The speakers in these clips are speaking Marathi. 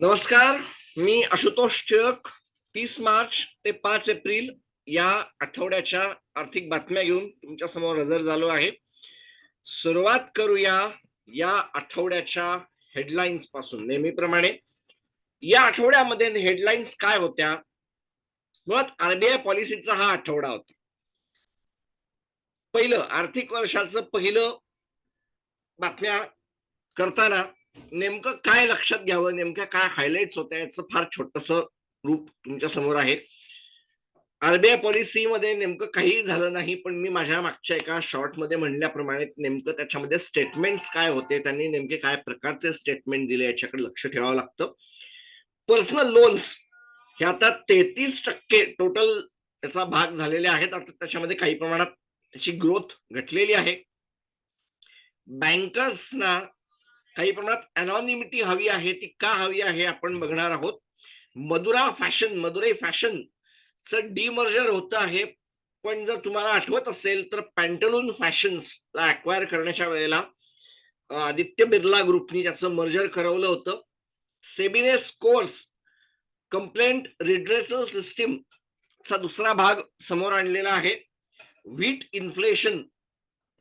नमस्कार मी आशुतोष टिळक. तीस मार्च ते पाच एप्रिल या आठवड्याच्या आर्थिक बातम्या घेऊन तुमच्यासमोर हजर झालो आहे. सुरुवात करूया या आठवड्याच्या हेडलाईन्सपासून नेहमीप्रमाणे. या आठवड्यामध्ये हेडलाईन्स काय होत्या? मुळात आरबीआय पॉलिसीचा हा आठवडा होता. पहिलं आर्थिक वर्षाचं पहिलं बातम्या करताना नेमकं काय लक्षात घ्यावं? नेमक्या काय हायलाइट्स होत्या? याचं फार छोटस रूप तुमच्यासमोर आहे. आरबीआय पॉलिसीमध्ये नेमकं काही झालं नाही पण मी माझ्या मागच्या एका शॉर्टमध्ये म्हणल्याप्रमाणे नेमकं त्याच्यामध्ये स्टेटमेंट्स काय होते? त्यांनी नेमके काय प्रकारचे स्टेटमेंट दिले? याच्याकडे लक्ष ठेवावं लागतं. पर्सनल लोन्स हे आता तेहतीस टक्के टोटल त्याचा भाग झालेले आहेत. अर्थात त्याच्यामध्ये काही प्रमाणात त्याची ग्रोथ घटलेली आहे. बँकर्सना काही प्रमाणात अनॉनिमिटी हवी आहे ती का हवी आहे आपण बघणार आहोत. मधुरा फॅशन मधुराई फॅशन च डीमर्जर होत आहे. पण जर तुम्हाला आठवत असेल तर पॅन्टलून फॅशन्सला अक्वायर करण्याच्या वेळेला आदित्य बिर्ला ग्रुपनी त्याचं मर्जर करवलं होतं. सेबिनेस कोर्स कंप्लेंट रिड्रेसल सिस्टीम चा दुसरा भाग समोर आणलेला आहे. व्हीट इन्फ्लेशन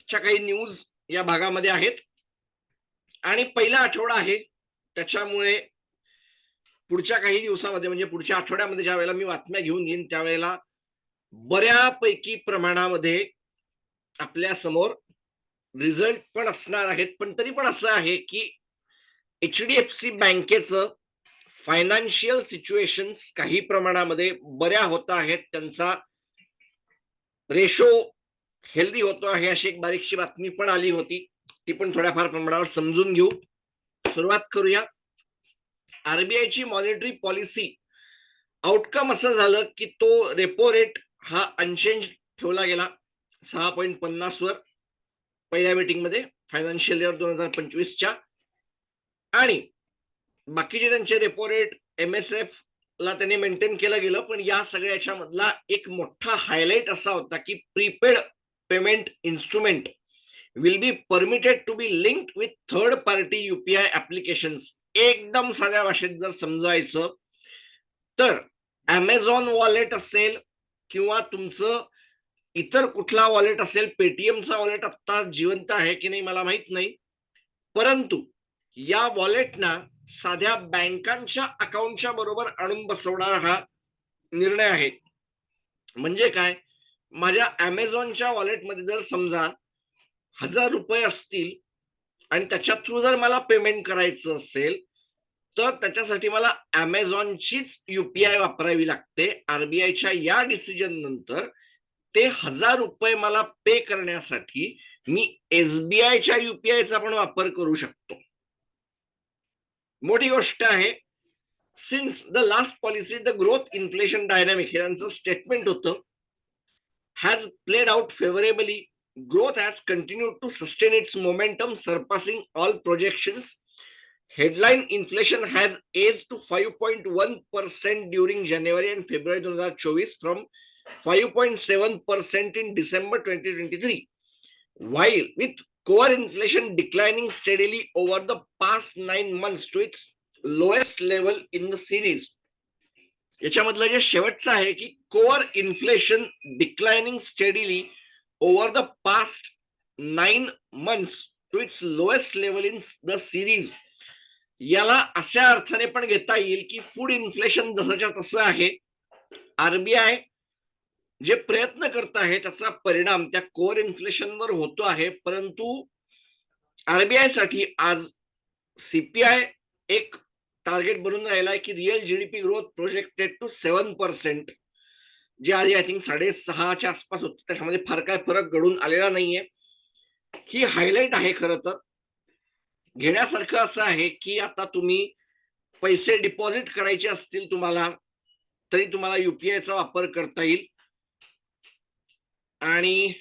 च्या काही न्यूज या भागामध्ये आहेत. आणि पहिला आठवडा आहे त्याच्यामुळे पुढच्या काही दिवसामध्ये म्हणजे पुढच्या आठवड्यामध्ये ज्या वेळेला मी बातम्या घेऊन येईन त्यावेळेला बऱ्यापैकी प्रमाणामध्ये आपल्यासमोर रिझल्ट पण असणार आहेत. पण तरी पण असं आहे की एच डी एफ सी बँकेचं फायनान्शियल सिच्युएशन काही प्रमाणामध्ये बऱ्या होत आहेत. त्यांचा रेशो हेल्दी होतो आहे अशी एक बारीकशी बातमी पण आली होती. ती पण थोड्याफार प्रमाणावर समजून घेऊ. सुरुवात करूया. आरबीआयची मॉनिटरी पॉलिसी आउटकम असं झालं की तो रेपो रेट हा अनचेंज ठेवला गेला. सहा पॉईंट पन्नास वर. पहिल्या मीटिंगमध्ये फायनान्शियल इयर दोन हजार पंचवीसच्या. आणि बाकीचे त्यांचे repo rate M S F ला त्यांनी मेंटेन केलं गेलं पण या सगळ्याच्या मधला एक मोठा हायलाइट असा होता की prepaid payment instrument will be permitted to be linked with third party UPI applications एकदम साध्या भाषेत जर समजायचं तर अमेझॉन वॉलेट असेल किंवा तुमचं इतर कुठला वॉलेट असेल पेटीएमचा वॉलेट आता जिवंत आहे की नाही मला माहीत नाही. परंतु या वॉलेटना साध्या बँकांच्या अकाउंटच्या बरोबर आणून बसवणारा हा निर्णय आहे. म्हणजे काय? माझ्या अमेझॉनच्या वॉलेटमध्ये जर समजा हजार रुपये असतील आणि त्याच्या थ्रू जर मला पेमेंट करायचं असेल तर त्याच्यासाठी मला अमेझॉनचीच युपीआय वापरावी लागते. आरबीआयच्या या डिसिजन नंतर ते हजार रुपये मला पे करण्यासाठी मी एसबीआयच्या युपीआयचा पण वापर करू शकतो. मोठी गोष्ट आहे since the last policy the growth inflation dynamic यांचं स्टेटमेंट होतं has played out favourably growth has continued to sustain its momentum, surpassing all projections. Headline inflation has aged to 5.1% during January and February 2024 from 5.7% in December 2023. While with core inflation declining steadily over the past nine months to its lowest level in the series. याच्यामधलं जे शेवटचं आहे की core inflation declining steadily over the past nine months to its lowest level in the series. याला अशा अर्थाने पण घेता येईल की फूड इन्फ्लेशन जसंच्या तसं आहे आरबीआय जे प्रयत्न करत आहे त्याचा परिणाम त्या कोअर इन्फ्लेशनवर होतो आहे. परंतु आरबीआयसाठी आज सीपीआय एक टार्गेट बनून राहिला आहे की real GDP growth projected to seven percent जी आधी आय थिंक साडेसहाच्या आसपास होते त्याच्यामध्ये फार काय फरक घडून आलेला नाहीये. ही हायलाइट आहे खरं तर. घेण्यासारखं असं आहे की आता तुम्ही पैसे डिपॉझिट करायचे असतील तुम्हाला तरी तुम्हाला युपीआयचा वापर करता येईल. आणि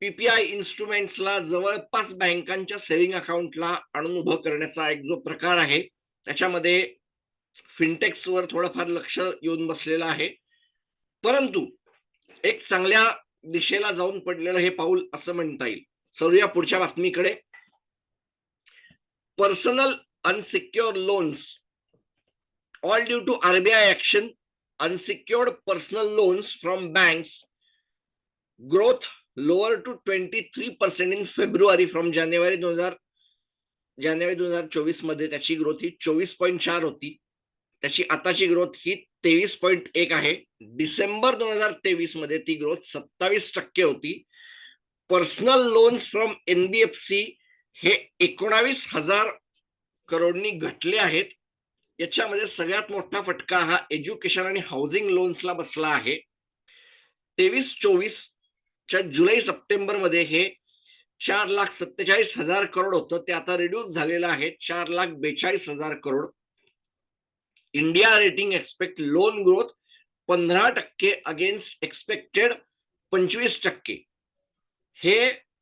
पीपीआय इन्स्ट्रुमेंट्सला जवळपास बँकांच्या सेव्हिंग अकाउंटला आणून उभं करण्याचा एक जो प्रकार आहे त्याच्यामध्ये फिनटेक्सवर थोडंफार लक्ष येऊन बसलेलं आहे. परंतु एक चांगल्या दिशेला जाऊन पडलेलं हे पाऊल असं म्हणता येईल. सरूया पुढच्या बातमीकडे. Personal unsecure loans all due to RBI action unsecured personal loans from banks growth lower to twenty three percent in February from जानेवारी दोन हजार जानेवारी दोन हजार चोवीसमध्ये त्याची ग्रोथ ही चोवीस पॉईंट चार होती. त्याची आताची ग्रोथ ही तेवीस पॉईंट एक आहे. डिसेंबर दोन हजार तेवीसमध्ये ती ग्रोथ सत्तावीस टक्के होती. पर्सनल लोन्स फ्रॉम एनबीएफसी हे एकोणावीस हजार करोडनी घटले आहेत. याच्यामध्ये सगळ्यात मोठा फटका हा एज्युकेशन आणि हाऊसिंग लोन्सला बसला आहे. तेवीस चोवीस च्या जुलै सप्टेंबरमध्ये हे चार लाख सत्तेचाळीस हजार करोड होतं. ते आता रिड्यूस झालेलं आहे. चार लाख बेचाळीस हजार crore. India rating expect loan growth पंधरा टक्के अगेन्स्ट एक्सपेक्टेड पंचवीस टक्के. हे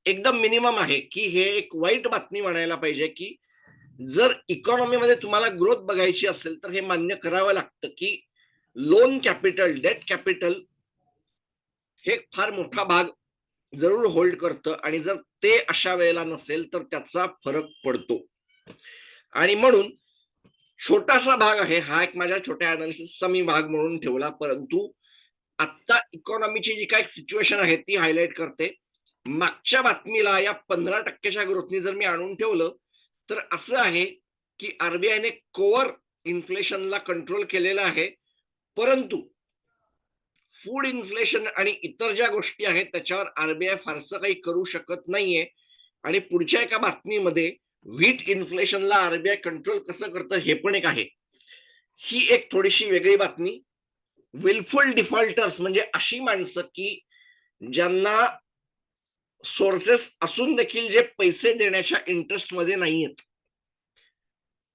एकदम मिनिमम आहे की हे एक वाईट बातमी म्हणायला पाहिजे की जर इकॉनॉमीमध्ये तुम्हाला ग्रोथ बघायची असेल तर हे मान्य करावं लागतं की लोन कॅपिटल डेट कॅपिटल हे फार मोठा भाग जरूर होल्ड करतं आणि जर ते अशा वेळेला नसेल तर त्याचा फरक पडतो. आणि म्हणून छोटासा भाग आहे. हा एक माझ्या छोट्या अनालिसिसचा मी भाग म्हणून ठेवला. परंतु आता इकॉनॉमीची जी काय सिच्युएशन आहे ती हायलाइट करते. मागच्या बातमीला या पंधरा टक्क्याच्या ग्रोथनी जर मी आणून ठेवलं तर असं आहे की आरबीआयने कोअर इन्फ्लेशनला कंट्रोल केलेलं आहे. परंतु फूड इन्फ्लेशन आणि इतर ज्या गोष्टी आहेत त्याच्यावर आरबीआय फारसं काही करू शकत नाहीये. आणि पुढच्या एका बातमीमध्ये व्हीट इन्फ्लेशनला आरबीआय कंट्रोल कसं करतं हे पण एक आहे. ही एक थोडीशी वेगळी बातमी. विलफुल डिफॉल्टर्स म्हणजे अशी माणसं की ज्यांना सोर्सेस असून देखील जे पैसे देण्याच्या इंटरेस्टमध्ये नाहीयेत.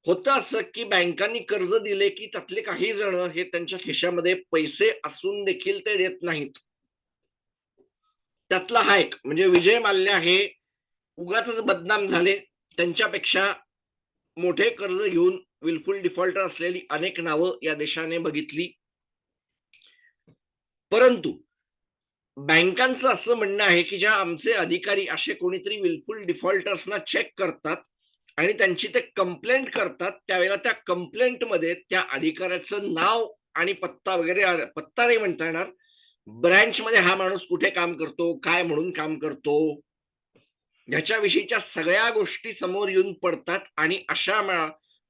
होतं असं की बँकांनी कर्ज दिले की त्यातले काही जण हे त्यांच्या खिशामध्ये पैसे असून देखील ते देत नाहीत. त्यातला हा एक. म्हणजे विजय माल्या हे उगाच बदनाम झाले. त्यांच्यापेक्षा मोठे कर्ज घेऊन विलफुल डिफॉल्टर असलेली अनेक नावं या देशाने बघितली. परंतु बँकांचं असं म्हणणं आहे की ज्या आमचे अधिकारी असे कोणीतरी विलफुल डिफॉल्टर्सना चेक करतात आणि त्यांची ते कंप्लेंट करतात त्यावेळेला त्या कंप्लेंटमध्ये त्या अधिकाऱ्याचं नाव आणि पत्ता वगैरे पत्ता नाही म्हणता येणार. ब्रँच मध्ये हा माणूस कुठे काम करतो काय म्हणून काम करतो? ह्याच्याविषयीच्या सगळ्या गोष्टी समोर येऊन पडतात आणि अशा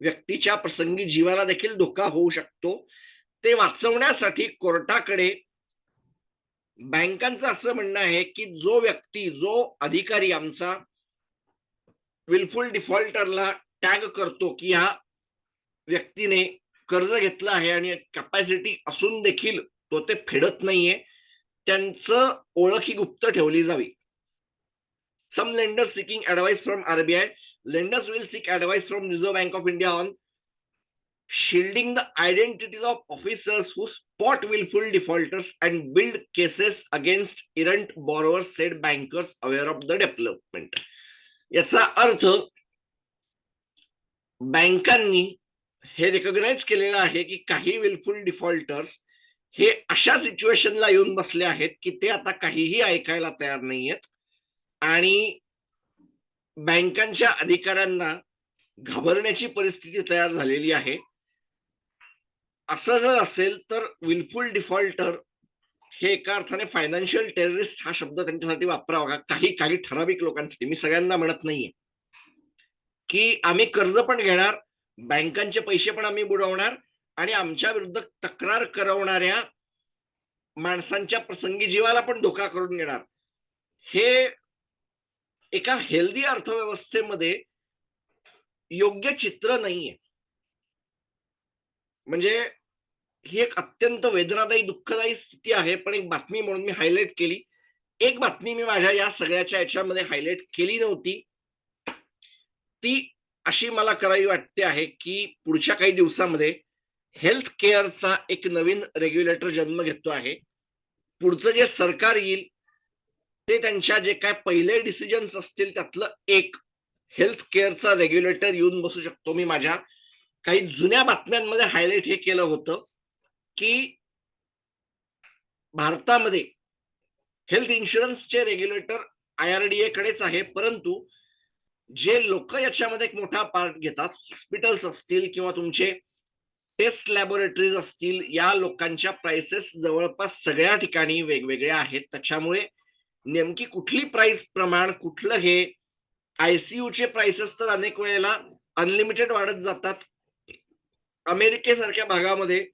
व्यक्तीच्या प्रसंगी जीवाला देखील धोका होऊ शकतो. ते वाचवण्यासाठी कोर्टाकडे बँकांचं असं म्हणणं आहे की जो व्यक्ती जो अधिकारी आमचा विलफुल डिफॉल्टरला टॅग करतो की ह्या व्यक्तीने कर्ज घेतलं आहे आणि कॅपॅसिटी असून देखील तो ते फेडत नाहीये त्यांचं ओळखी गुप्त ठेवली जावी. Some lenders seeking advice from RBI. Lenders will seek advice from Reserve Bank of India on shielding the identities of officers who spot willful defaulters and build cases against errant borrowers said bankers aware of the development याचा अर्थ बँकांनी हे रेकॉग्नाइज केलेलं आहे की काही विलफुल डिफॉल्टर्स हे अशा सिच्युएशनला येऊन बसले आहेत की ते आता काहीही ऐकायला तयार नाहीयेत आणि बँकांच्या अधिकाऱ्यांना घाबरण्याची परिस्थिती तयार झालेली आहे. असं जर असेल तर विलफुल डिफॉल्टर हे एका अर्थाने फायनान्शियल टेररिस्ट हा शब्द त्यांच्यासाठी वापरावा. काही काही ठराविक लोकांसाठी. मी सगळ्यांना म्हणत नाहीये. की आम्ही कर्ज पण घेणार बँकांचे पैसे पण आम्ही बुडवणार आणि आमच्या विरुद्ध तक्रार करवणाऱ्या माणसांच्या प्रसंगी जीवाला पण धोका करून घेणार. हे एका हेल्दी अर्थव्यवस्थेमध्ये योग्य चित्र नाहीये. म्हणजे ही एक अत्यंत वेदनादायी दुःखदायी स्थिती आहे. पण एक बातमी म्हणून मी हायलाइट केली. एक बातमी मी माझ्या या सगळ्याच्या याच्यामध्ये हायलाइट केली नव्हती. ती अशी मला करावी वाटते आहे की पुढच्या काही दिवसामध्ये हेल्थ केअरचा एक नवीन रेग्युलेटर जन्म घेतो आहे. पुढचं जे सरकार येईल ते त्यांच्या जे काय पहिले डिसिजन्स असतील त्यातलं एक हेल्थ केअरचा रेग्युलेटर येऊन बसू शकतो मी माझ्या. काही जुन्या बातम्यांमध्ये हायलाइट हे केलं होतं की भारतामध्ये हेल्थ इन्शुरन्सचे regulator I R D A कडेच आहे परंतु जे लोक याच्यामध्ये एक मोठा पार्ट घेतात हॉस्पिटल्स असतील किंवा तुमचे टेस्ट लॅबोरेटरीज असतील या लोकांच्या प्राइसेस जवळपास सगळ्या ठिकाणी वेगवेगळ्या आहेत. त्याच्यामुळे नेमकी कुठली प्राइस प्रमाण कुठलं हे? आयसीयू चे प्राइसेस तर अनेक वेळेला अनलिमिटेड वाढत जातात. अमेरिकेसारख्या भागामध्ये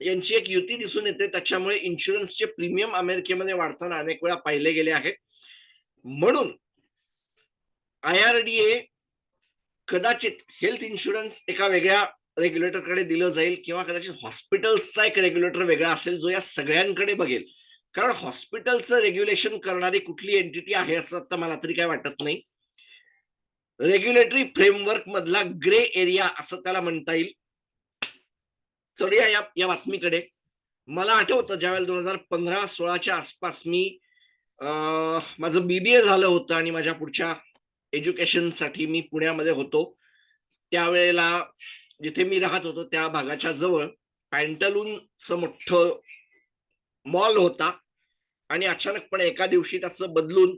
यांची एक युती दिसून येते. त्याच्यामुळे इन्शुरन्सचे प्रीमियम अमेरिकेमध्ये वाढताना अनेक वेळा पाहिले गेले आहेत. म्हणून आय आर डी ए कदाचित हेल्थ इन्शुरन्स एका वेगळ्या रेग्युलेटरकडे दिलं जाईल किंवा कदाचित हॉस्पिटल्सचा एक रेग्युलेटर वेगळा असेल जो या सगळ्यांकडे बघेल. कारण हॉस्पिटलचं रेग्युलेशन करणारी कुठली एंटिटी आहे असं आता मला तरी काय वाटत नाही. रेग्युलेटरी फ्रेमवर्क मधला ग्रे एरिया असं त्याला म्हणता येईल. चढूया या या बातमीकडे. मला आठवतं ज्यावेळेला दोन हजार पंधरा सोळाच्या आसपास मी माझं बीबीए झालं होतं आणि माझ्या पुढच्या एज्युकेशनसाठी मी पुण्यामध्ये होतो. त्यावेळेला जिथे मी राहत होतो त्या भागाच्या जवळ पॅन्टलूनचं मोठं मॉल होता. आणि अचानकपणे एका दिवशी त्याचं बदलून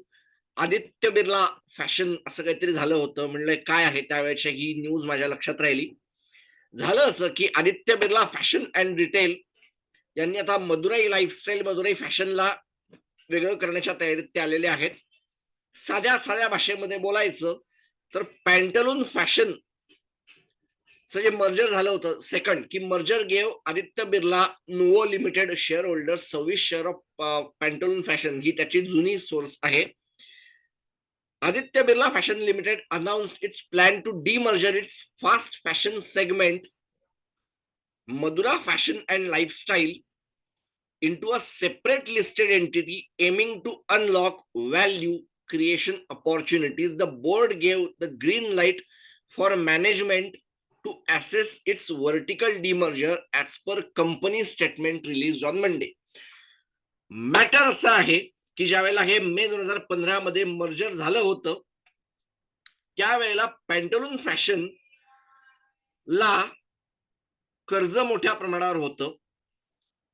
आदित्य बिर्ला फॅशन असं काहीतरी झालं होतं. म्हणलं काय आहे त्यावेळेची ही न्यूज माझ्या लक्षात राहिली? झालं असं की Aditya Birla fashion and retail यांनी आता मदुराई लाईफस्टाईल मदुराई फॅशनला वेगळं करण्याच्या तयारीत ते आलेले आहेत. साध्या साध्या भाषेमध्ये बोलायचं तर पॅन्टलून फॅशन जे मर्जर झालं होतं सेकंड की merger gave Aditya Birla Nuvo limited share holder सव्वीस शेअर ऑफ पॅन्टलून फॅशन ही त्याची जुनी सोर्स आहे Aditya Birla fashion limited announce its plan to demerger its fast fashion segment Madura fashion and lifestyle into a separate listed entity aiming to unlock value creation opportunities. The board gave the green light for management to assess its vertical demerger as per company statement released on Monday. Matter असं आहे की ज्या वेळेला हे मे दोन हजार पंधरा मध्ये मर्जर झालं होतं त्यावेळेला पॅन्टलून फॅशन ला कर्ज मोठ्या प्रमाणावर होतं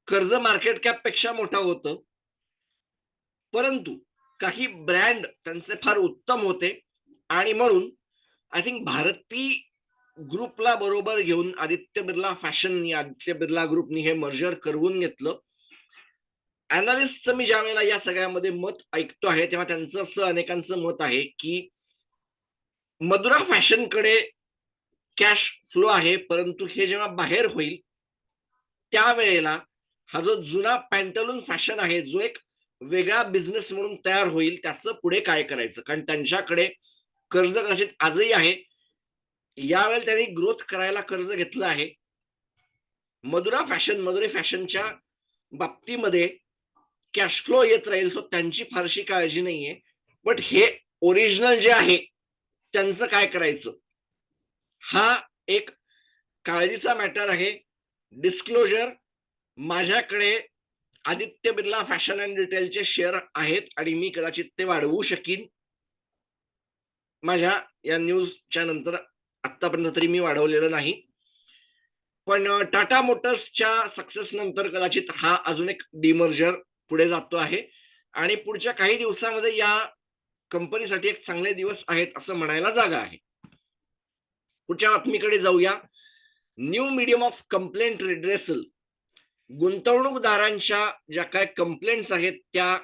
कर्ज मार्केट कॅपपेक्षा मोठं होतं परंतु काही ब्रँड त्यांचे फार उत्तम होते आणि म्हणून आय थिंक भारती ग्रुपला बरोबर घेऊन आदित्य बिर्ला फॅशननी आदित्य बिर्ला ग्रुपनी हे मर्जर करवून घेतलं. अनालिस्टचं मी ज्या वेळेला या सगळ्यामध्ये मत ऐकतो आहे तेव्हा त्यांचं असं अनेकांचं मत आहे की मधुरा फॅशनकडे कॅश फ्लो आहे परंतु हे जेव्हा बाहेर होईल त्यावेळेला हा जो जुना पॅन्टलून फॅशन आहे जो एक वेगळा बिझनेस म्हणून तयार होईल त्याचं पुढे काय करायचं? कारण त्यांच्याकडे कर्ज कदाचित आजही आहे यावेळेला त्यांनी ग्रोथ करायला कर्ज घेतलं आहे. मधुरा फॅशन मधुरे फॅशनच्या बाबतीमध्ये कॅश फ्लो येत राहील सो त्यांची फारशी काळजी नाहीये. बट हे ओरिजिनल जे आहे त्यांचं काय करायचं? हा एक काळजीचा मॅटर आहे. डिस्क्लोजर माझ्याकडे आदित्य बिर्ला फॅशन अँड रिटेलचे शेअर आहेत आणि मी कदाचित ते वाढवू शकीन. माझ्या या न्यूजच्या नंतर आतापर्यंत तरी मी वाढवलेलं नाही. पण टाटा मोटर्सच्या सक्सेस नंतर कदाचित हा अजून एक डिमर्जर पुढे जातो आहे. आणि पुढच्या काही दिवसामध्ये या कंपनीसाठी एक चांगले दिवस आहेत असं म्हणायला जागा आहे. पुढच्या बातमीकडे जाऊया. New medium of complaint redressal गुंतवणूकदारांच्या ज्या काय कंप्लेंट्स आहेत त्या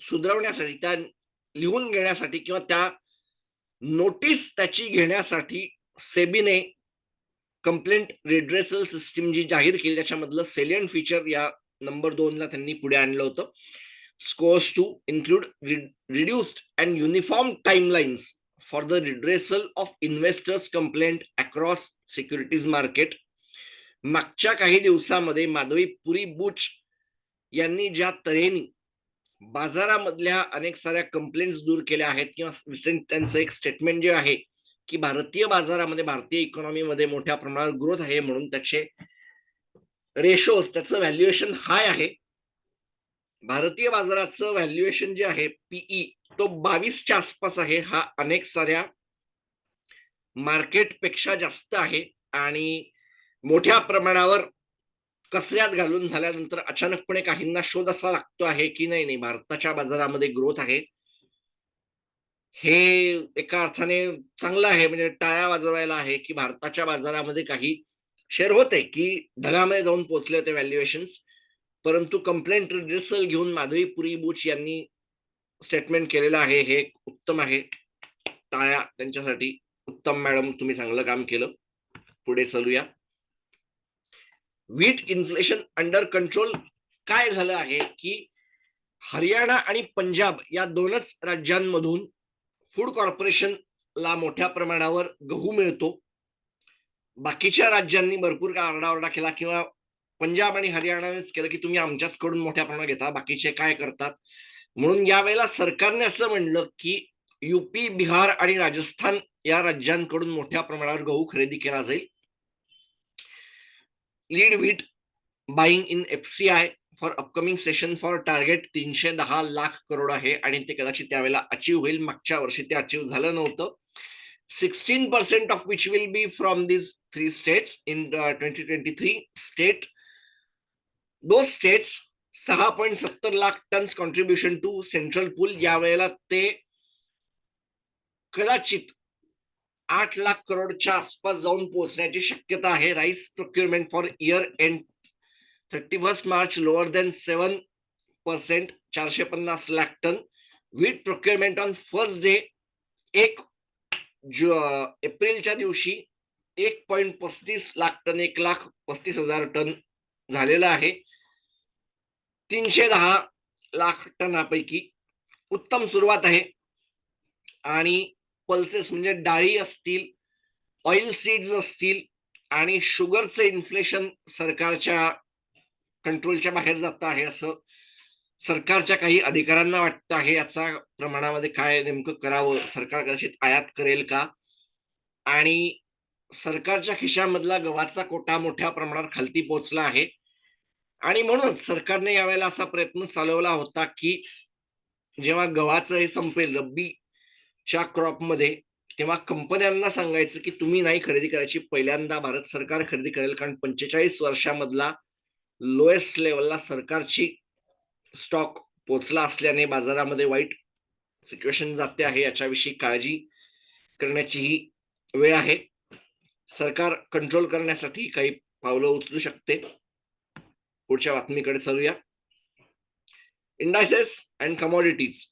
सुधारवण्यासाठी त्या लिहून घेण्यासाठी किंवा त्या नोटीस त्याची घेण्यासाठी सेबीने कंप्लेंट रिड्रेसल सिस्टीम जी जाहीर केली त्याच्यामधलं सेलियन फीचर या नंबर दोनला त्यांनी पुढे आणलं होतं. SCORES to include reduced and uniform timelines for the redressal of investors complaint across securities market मागच्या काही दिवसामध्ये माधवी पुरी बुच यांनी ज्या तऱ्हेने बाजारामधल्या अनेक साऱ्या कंप्लेंट्स दूर केल्या आहेत किंवा रिसेंट त्यांचं एक स्टेटमेंट जे आहे की भारतीय बाजारामध्ये भारतीय इकॉनॉमीमध्ये मोठ्या प्रमाणात ग्रोथ आहे म्हणून त्याचे रेशोज त्याचं व्हॅल्युएशन हाय आहे. भारतीय बाजाराचं व्हॅल्युएशन जे आहे पीई तो बावीसच्या आसपास आहे. हा अनेक साऱ्या मार्केटपेक्षा जास्त आहे आणि मोठ्या प्रमाणावर कचऱ्यात घालून झाल्यानंतर अचानकपणे काहींना शोध असा लागतो आहे की नाही नाही भारताच्या बाजारामध्ये ग्रोथ आहे. हे एका अर्थाने चांगलं आहे म्हणजे टाळ्या वाजवायला आहे की भारताच्या बाजारामध्ये काही शेअर होते की ढगामध्ये जाऊन पोहोचले होते व्हॅल्युएशन परंतु कंप्लेंट रिड्रेसल घेऊन माधवी पुरी बुच यांनी स्टेटमेंट केलेलं आहे. हे एक उत्तम आहे. टाळ्या त्यांच्यासाठी उत्तम मॅडम तुम्ही चांगलं काम केलं. पुढे चालूया. वीट इन्फ्लेशन अंडर कंट्रोल काय झालं आहे की हरियाणा आणि पंजाब या दोनच राज्यांमधून फूड कॉर्पोरेशनला मोठ्या प्रमाणावर गहू मिळतो. बाकीच्या राज्यांनी भरपूर का आरडाओरडा केला किंवा पंजाब आणि हरियाणानेच केलं की तुम्ही आमच्याचकडून मोठ्या प्रमाणात घेता बाकीचे काय करतात? म्हणून यावेळेला सरकारने असं म्हणलं की युपी बिहार आणि राजस्थान या राज्यांकडून मोठ्या प्रमाणावर गहू खरेदी केला जाईल. Lead wheat buying in F C I for upcoming session for target तीनशे दहा लाख करोड आहे आणि ते कदाचित त्यावेळेला अचीव होईल. मागच्या वर्षी ते अचीव झालं नव्हतं. Sixteen percent of which will be from this three states in twenty twenty three state though states सहा पॉईंट सत्तर lakh tons contribution to central pool या वेळेला ते कदाचित आठ लाख करोडच्या आसपास जाऊन पोहोचण्याची शक्यता आहे. Rice procurement for year end thirty first March lower than seven percent चारशे पन्नास lakh ton. Wheat procurement on first day एक एप्रिलच्या दिवशी एक पॉईंट पस्तीस लाख टन एक लाख पस्तीस हजार टन झालेलं आहे. तीनशे दहा लाख टनापैकी उत्तम सुरुवात आहे. आणि पल्सेस म्हणजे डाळी असतील ऑइल सीड्स असतील आणि शुगरचं इन्फ्लेशन सरकारच्या कंट्रोलच्या बाहेर जात आहे असं सरकारच्या काही अधिकाऱ्यांना वाटतं आहे. याचा प्रमाणामध्ये काय नेमकं करावं? सरकार कदाचित आयात करेल का? आणि सरकारच्या खिशामधला गव्हाचा कोटा मोठ्या प्रमाणावर खालती पोहोचला आहे. आणि म्हणूनच सरकारने यावेळेला असा प्रयत्न चालवला होता की जेव्हा गव्हाचं हे संपेल रब्बी च्या क्रॉपमध्ये तेव्हा कंपन्यांना सांगायचं की तुम्ही नाही खरेदी करायची. पहिल्यांदा भारत सरकार खरेदी करेल. कारण पंचेचाळीस वर्षामधला लोएस्ट लेवलला सरकारची स्टॉक पोचला असल्याने बाजारामध्ये वाईट सिच्युएशन जाते आहे. याच्याविषयी काळजी करण्याची ही वेळ आहे. सरकार कंट्रोल करण्यासाठी काही पावलं उचलू शकते. पुढच्या बातमीकडे चालूया. Indices and commodities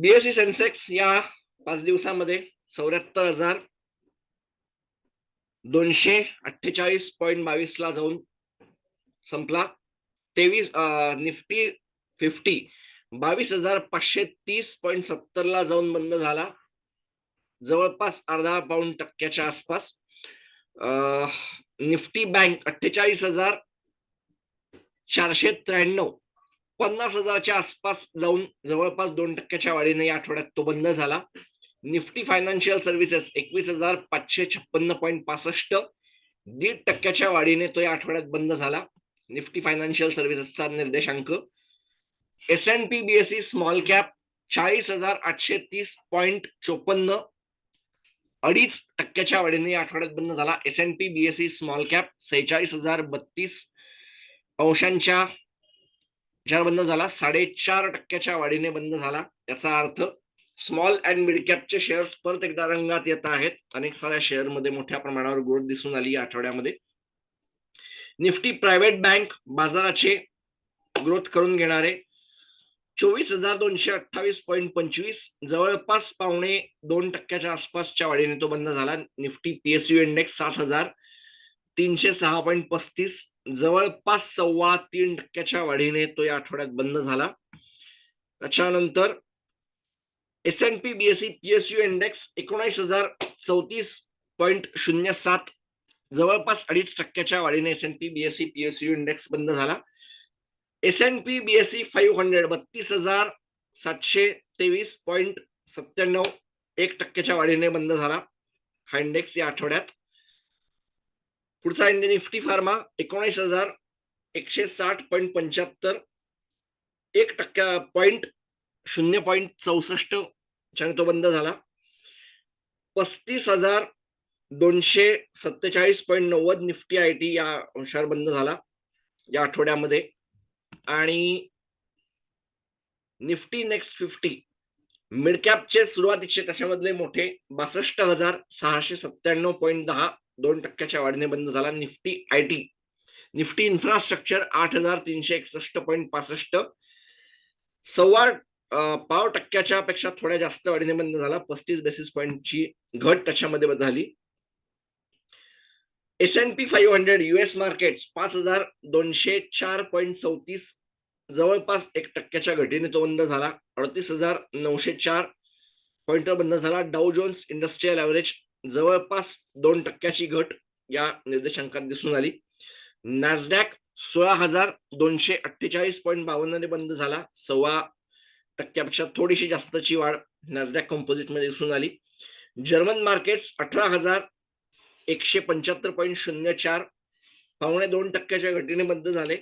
BSE Sensex या पाच दिवसामध्ये चौऱ्याहत्तर हजार दोनशे अठ्ठेचाळीस पॉईंट बावीस ला जाऊन संपला. तेवीस निफ्टी फिफ्टी बावीस हजार पाचशे तीस पॉईंट सत्तर ला जाऊन बंद झाला. जवळपास अर्धा पाऊंड टक्क्याच्या आसपास निफ्टी बँक अठ्ठेचाळीस हजार चारशे त्र्याण्णव पन्नास हजारच्या आसपास जाऊन जवळपास दोन टक्क्याच्या वाढीने या आठवड्यात तो बंद झाला. निफ्टी फायनान्शियल सर्व्हिसेस एकवीस हजार पाचशे छप्पन्न पॉईंट पासष्ट दीड टक्क्याच्या वाढीने तो या आठवड्यात बंद झाला. निफ्टी फायनान्शियल सर्व्हिसेसचा निर्देशांक S and P BSE small cap चाळीस हजार आठशे तीस पॉईंट चोपन्न अडीच टक्क्याच्या वाढीने या आठवड्यात बंद झाला. S N P BSE small cap सेहेचाळीस हजार बत्तीस अंशांच्या ज्या बंद झाला. साडेचार टक्क्याच्या वाढीने बंद झाला. याचा अर्थ स्मॉल अँड मिड कॅपचे शेअर्स परत एकदा रंगात येत आहेत. अनेक साऱ्या शेअरमध्ये मोठ्या प्रमाणावर ग्रोथ दिसून आली या आठवड्यामध्ये. निफ्टी प्रायव्हेट बँक बाजाराचे ग्रोथ करून घेणारे चोवीस हजार दोनशे अठ्ठावीस पॉईंट पंचवीस जवळपास पावणे दोन टक्क्याच्या आसपासच्या वाढीने तो बंद झाला. निफ्टी पीएसयू इंडेक्स सात हजार तीनशे सहा पॉईंट पस्तीस जवळपास सव्वा तीन टक्क्याच्या वाढीने तो या आठवड्यात बंद झाला. त्याच्यानंतर S N P BSE PSU index एकोणीस हजार चौतीस पॉईंट शून्य सात जवळपास अडीच टक्क्याच्या वाढीने S N P BSE PSU index बंद झाला. S N P BSE five hundred बत्तीस हजार सातशे तेवीस पॉईंट सत्त्याण्णव एक टक्क्याच्या वाढीने बंद झाला हा इंडेक्स या आठवड्यात. पुढचा इंडियन निफ्टी फार्मा एकोणीस हजार एकशे साठ पॉईंट पंच्याहत्तर एक टक्क्या पॉईंट शून्य पॉईंट चौसष्ट तो बंद झाला. पस्तीस हजार दोनशे सत्तेचाळीस पॉईंट नव्वद निफ्टी आय टी या अंशावर बंद झाला या आठवड्यामध्ये. आणि निफ्टी नेक्स्ट फिफ्टी मिडकॅपचे सुरुवातीचे त्याच्यामधले मोठे बासष्ट हजार सहाशे सत्त्याण्णव पॉईंट दहा दोन टक्क्याच्या वाढीने बंद झाला Nifty I T Nifty infrastructure आठ हजार तीनशे एकसष्ट पॉईंट पासष्ट. सव्वा पाव टक्क्याच्या पेक्षा थोड्या जास्त वाढीने बंद झाला. पस्तीस बेसिस पॉईंटची घट त्याच्यामध्ये झाली. S N P five hundred US market पाच हजार दोनशे चार पॉईंट चौतीस. जवळपास एक टक्क्याच्या घटीने तो बंद झाला. अडतीस हजार नऊशे चार पॉईंट बंद झाला. डाऊ जोन्स इंडस्ट्रीयल ॲव्हरेज जवळपास दोन टक्क्याची घट या निर्देशांकात दिसून आली. नॅसडॅक सोळा हजार दोनशे अठ्ठेचाळीस पॉईंट बावन्नने बंद झाला. सव्वा टक्क्यापेक्षा थोडीशी जास्तची वाढ नॅसडॅक कंपोजिटमध्ये मध्ये दिसून आली. जर्मन मार्केट्स अठरा हजार एकशे पंच्याहत्तर पॉईंट शून्य चार पावणे दोन टक्क्याच्या घटीने बंद झाले.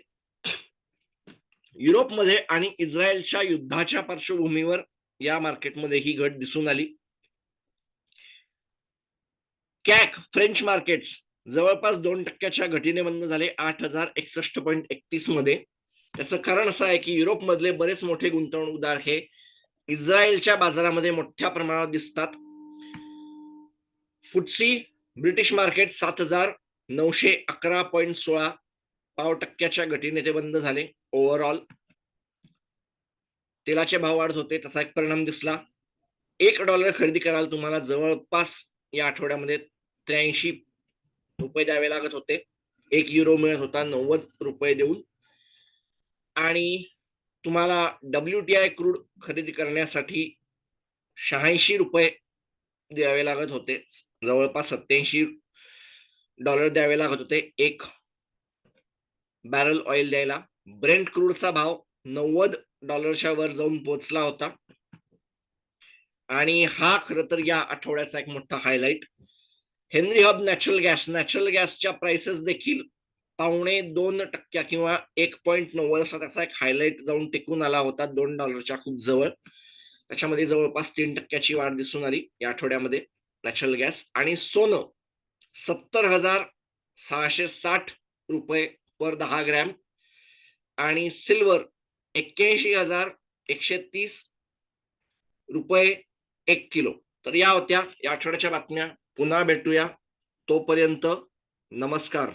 युरोपमध्ये आणि इस्रायलच्या युद्धाच्या पार्श्वभूमीवर या मार्केटमध्ये ही घट दिसून आली. CAC French markets. जवळपास दोन टक्क्याच्या घटीने बंद झाले आठ हजार एकसष्ट पॉईंट एकतीसमध्ये. त्याचं कारण असं आहे की युरोपमधले बरेच मोठे गुंतवणूकदार हे इस्रायलच्या बाजारामध्ये मोठ्या प्रमाणात दिसतात. फुटसी ब्रिटिश मार्केट सात हजार नऊशे अकरा पॉईंट सोळा पाव टक्क्याच्या घटीने ते बंद झाले ओव्हरऑल. तेलाचे भाव वाढत होते त्याचा एक परिणाम दिसला. एक डॉलर खरेदी कराल तुम्हाला जवळपास या आठवड्यामध्ये त्र्याऐंशी रुपये द्यावे लागत होते. एक युरो मिळत होता नव्वद रुपये देऊन. आणि तुम्हाला डब्ल्यू टी आय क्रूड खरेदी करण्यासाठी शहाऐंशी रुपये द्यावे लागत होते. जवळपास सत्याऐंशी डॉलर द्यावे लागत होते. एक बॅरल ऑइल द्यायला. ब्रेंट क्रूडचा भाव नव्वद डॉलरच्या वर जाऊन पोहोचला होता. आणि हा खर तर या आठवड्याचा एक मोठा highlight Henry hub natural gas natural गॅसच्या प्राइसेस देखील पावणे दोन टक्क्या किंवा एक पॉईंट नव्वद असा त्याचा एक हायलाइट जाऊन टिकून आला होता. दोन डॉलरच्या खूप जवळ. त्याच्यामध्ये जवळपास तीन टक्क्याची वाढ दिसून आली या आठवड्यामध्ये. नॅचरल गॅस आणि सोनं. सत्तर हजार सहाशे साठ रुपये पर दहा ग्रॅम आणि सिल्वर एक्क्याऐंशी हजार एकशे तीस रुपये एक किलो. तर या होत्या या आठवड्याच्या बातम्या. पुन्हा भेटूया. तोपर्यंत नमस्कार.